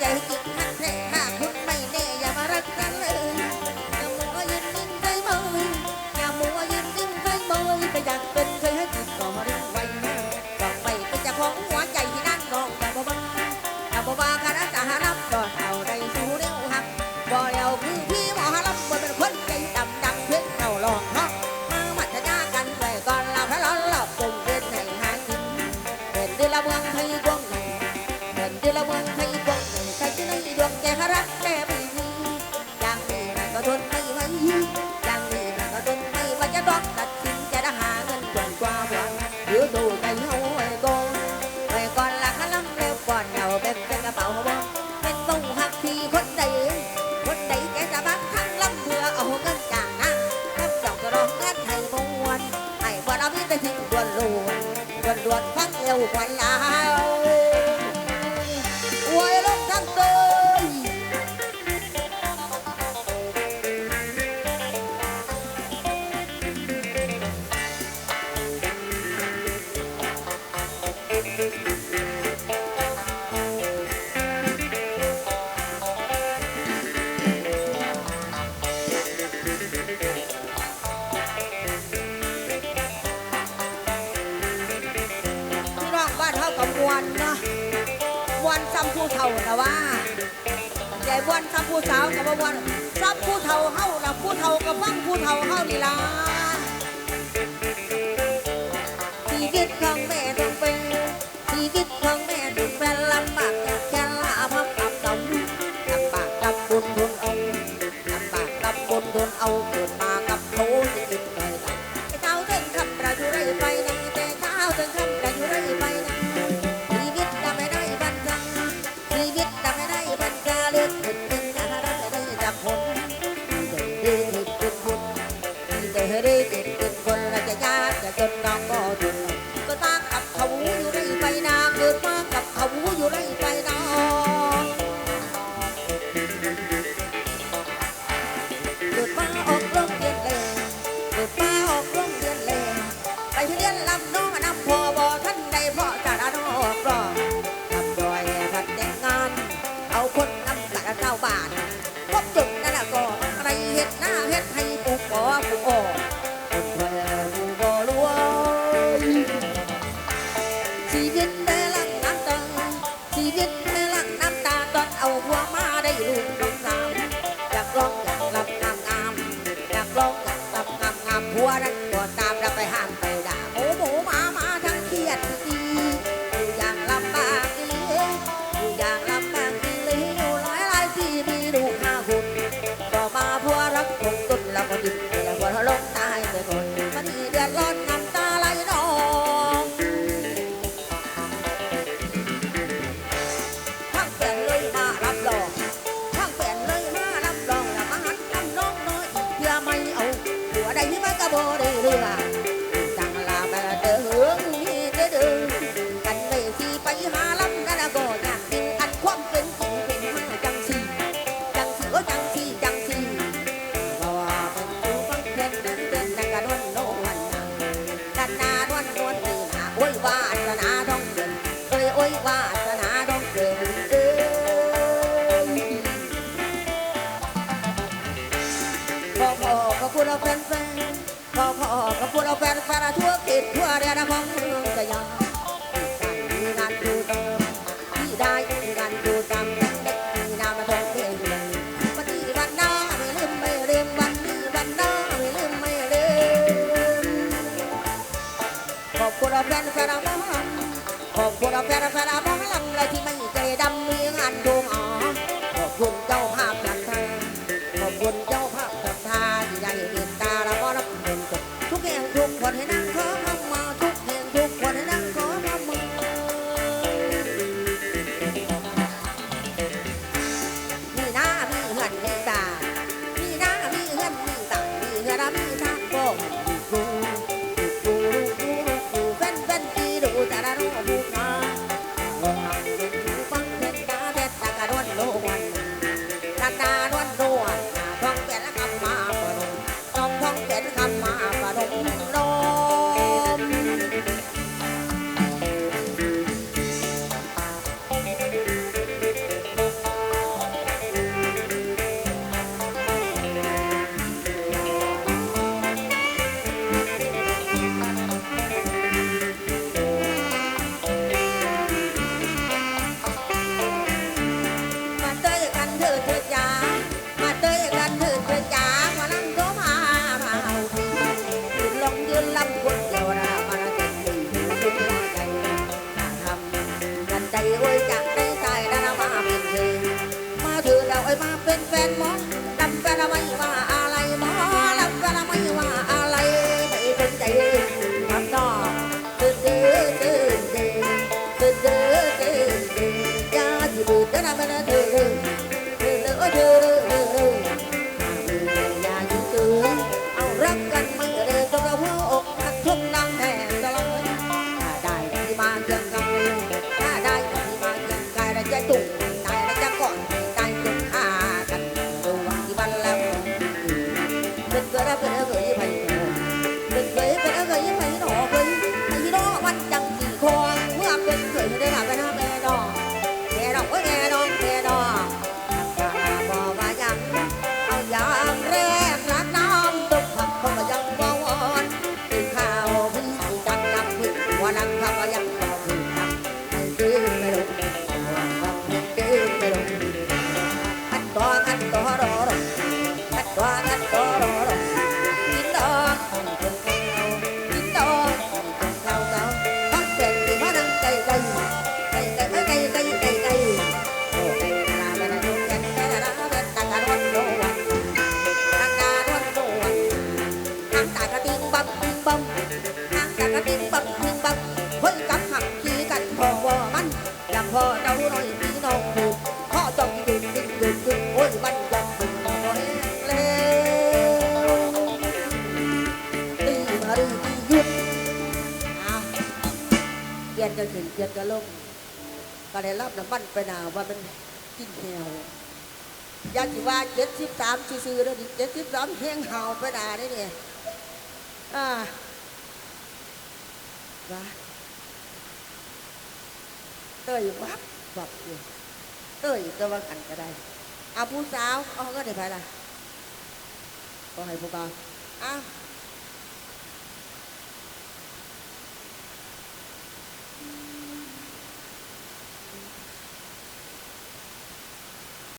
ใจให้กินฮักแท้ อยู่ตู้กันเฮาไว้ก่อนไว้ก่อละคะลำแวก่อนเอาแบ่งเป็นกระเป๋าบ่เป็นตู้หักทีคนใดคนใดแกจะบักทั้งลํเพื่อเอาเงินจากนางแค่ดอกจะรองเงินให้บ่วนให้บ่รามีแต่สิ่งล้วนล้วนล้วนฟังเอวควันลาว ผู้เฒ่าละว่าใหญ่บ้วนซับผู้สาวกับบวนซับผู้เฒ่าเข้าละผู้เฒ่ากับฟังผู้เฒ่าเข้านี่ละชีวิตเข อยมาเป็นแฟนมอง กียนก็ถึงเกียนก็ลงก็ได้รับน้ำมันไปหนาว่ามันกินแหวอยากจะว่าเจ็ดสิบสามซื้อแล้วดิเจ็ดสิบสามแห้งเห่าไปหนาได้เนี่ยอ่าว่เต้ยวับวับเต้ยก็ว่ากันก็ได้อาผู้สาวอ๋อก็ได้ไปละก็ให้ผู้บ่าวอ้า